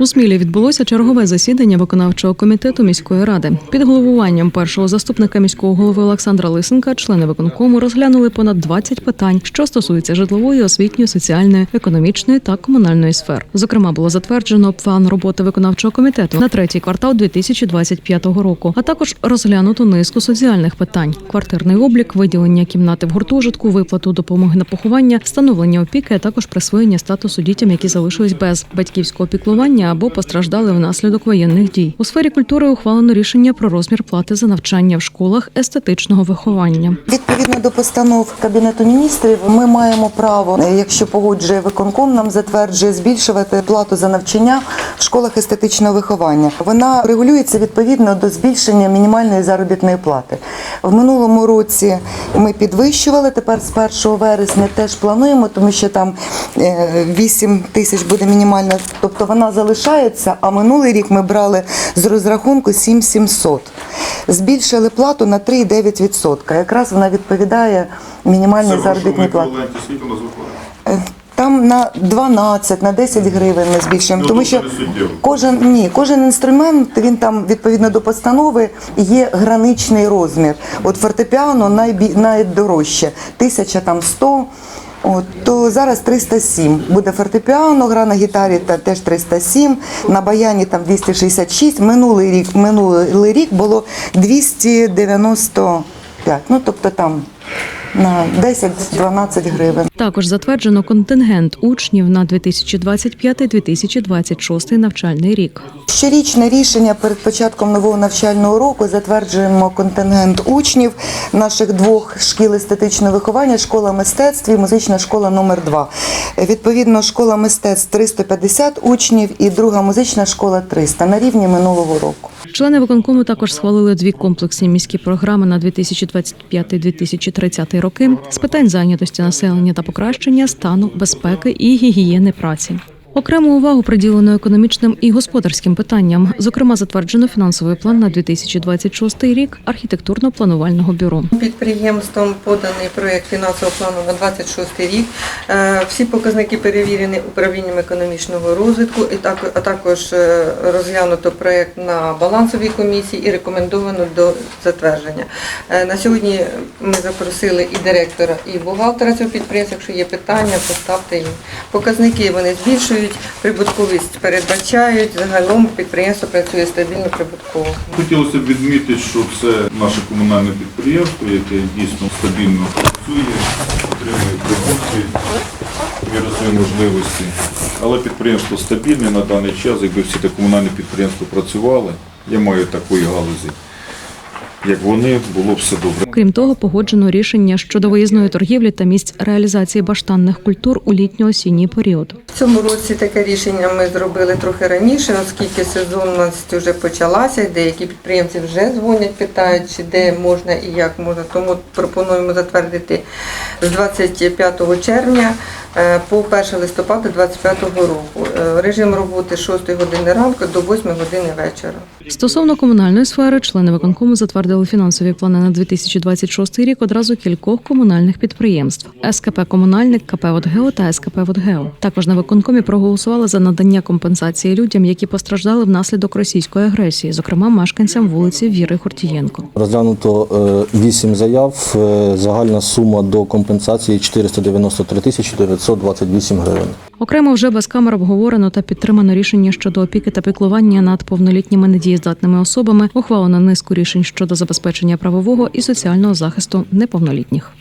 У Смілі відбулося чергове засідання виконавчого комітету міської ради. Під головуванням першого заступника міського голови Олександра Лисенка члени виконкому розглянули понад 20 питань, що стосуються житлової, освітньої, соціальної, економічної та комунальної сфер. Зокрема, було затверджено план роботи виконавчого комітету на третій квартал 2025 року, а також розглянуто низку соціальних питань: квартирний облік, виділення кімнати в гуртожитку, виплату допомоги на поховання, встановлення опіки, а також присвоєння статусу дітям, які залишились без батьківського піклування або постраждали внаслідок воєнних дій. У сфері культури ухвалено рішення про розмір плати за навчання в школах естетичного виховання. Відповідно до постанов Кабінету міністрів, ми маємо право, е, якщо погоджує виконком, нам затверджує збільшувати плату за навчання в школах естетичного виховання. Вона регулюється відповідно до збільшення мінімальної заробітної плати. В минулому році ми підвищували. Тепер з 1 вересня теж плануємо, тому що там е, 8 тисяч буде мінімальна, тобто вона залишається. А минулий рік ми брали з розрахунку 7700. Збільшили плату на 3,9%. Якраз вона відповідає мінімальній заробітній платі. Е, Там на 12, на 10 гривень ми збільшуємо, Ну, тому що кожен ні, кожен інструмент він там відповідно до постанови є граничний розмір. От фортепіано найбі, найдорожче, тисяча там 100, От, то зараз 307. Буде фортепіано, гра на гітарі та теж 307, на баяні там 266. Минулий рік, минулий рік було 295. Ну тобто там на 10-12 гривень. Також затверджено контингент учнів на 2025-2026 навчальний рік. Щорічне рішення перед початком нового навчального року затверджуємо контингент учнів наших двох шкіл естетичного виховання, школа мистецтв і музична школа номер 2 Відповідно, школа мистецтв 350 учнів і друга музична школа 300 на рівні минулого року. Члени виконкому також схвалили дві комплексні міські програми на 2025-2030 роки з питань зайнятості населення та покращення стану безпеки і гігієни праці. Окрему увагу приділено економічним і господарським питанням. Зокрема, затверджено фінансовий план на 2026 рік архітектурно-планувального бюро. Підприємством поданий проєкт фінансового плану на 26 рік. Е, Всі показники перевірені управлінням економічного розвитку, і а також е, розглянуто проєкт на балансовій комісії і рекомендовано до затвердження. Е, На сьогодні ми запросили і директора, і бухгалтера цього підприємства. Якщо є питання, поставте їм. Показники вони збільшують, прибутковість передбачають. Загалом підприємство працює стабільно прибутково. Хотілося б відмітити, що це наше комунальне підприємство, яке дійсно стабільно працює, отримує прибутки, міру свої можливості. Але підприємство стабільне на даний час, якби всі ті комунальні підприємства працювали, я маю такої галузі, як вони, було б все добре. Крім того, погоджено рішення щодо виїзної торгівлі та місць реалізації баштанних культур у літньо-осінній період. В цьому році таке рішення ми зробили трохи раніше, оскільки сезонність вже почалася, деякі підприємці вже дзвонять, питають, чи де можна і як можна. Тому пропонуємо затвердити з 25 червня е, по 1 листопада 2025 року. Е, Режим роботи з 6 години ранку до 8 години вечора. Стосовно комунальної сфери, члени виконкому затвердили фінансові плани на 2026 рік одразу кількох комунальних підприємств: СКП Комунальник, КП «Водгео» та СКП «Водгео». Також на виконкомі проголосували за надання компенсації людям, які постраждали внаслідок російської агресії, зокрема мешканцям вулиці Віри Хортієнко. Розглянуто 8 заяв. Е, Загальна сума до компенсації 493 тисячі 928 гривень. Окремо вже без камер обговорено та підтримано рішення щодо опіки та піклування над повнолітніми недієздатними особами. Ухвалено низку рішень щодо забезпечення правового і соціального захисту неповнолітніх.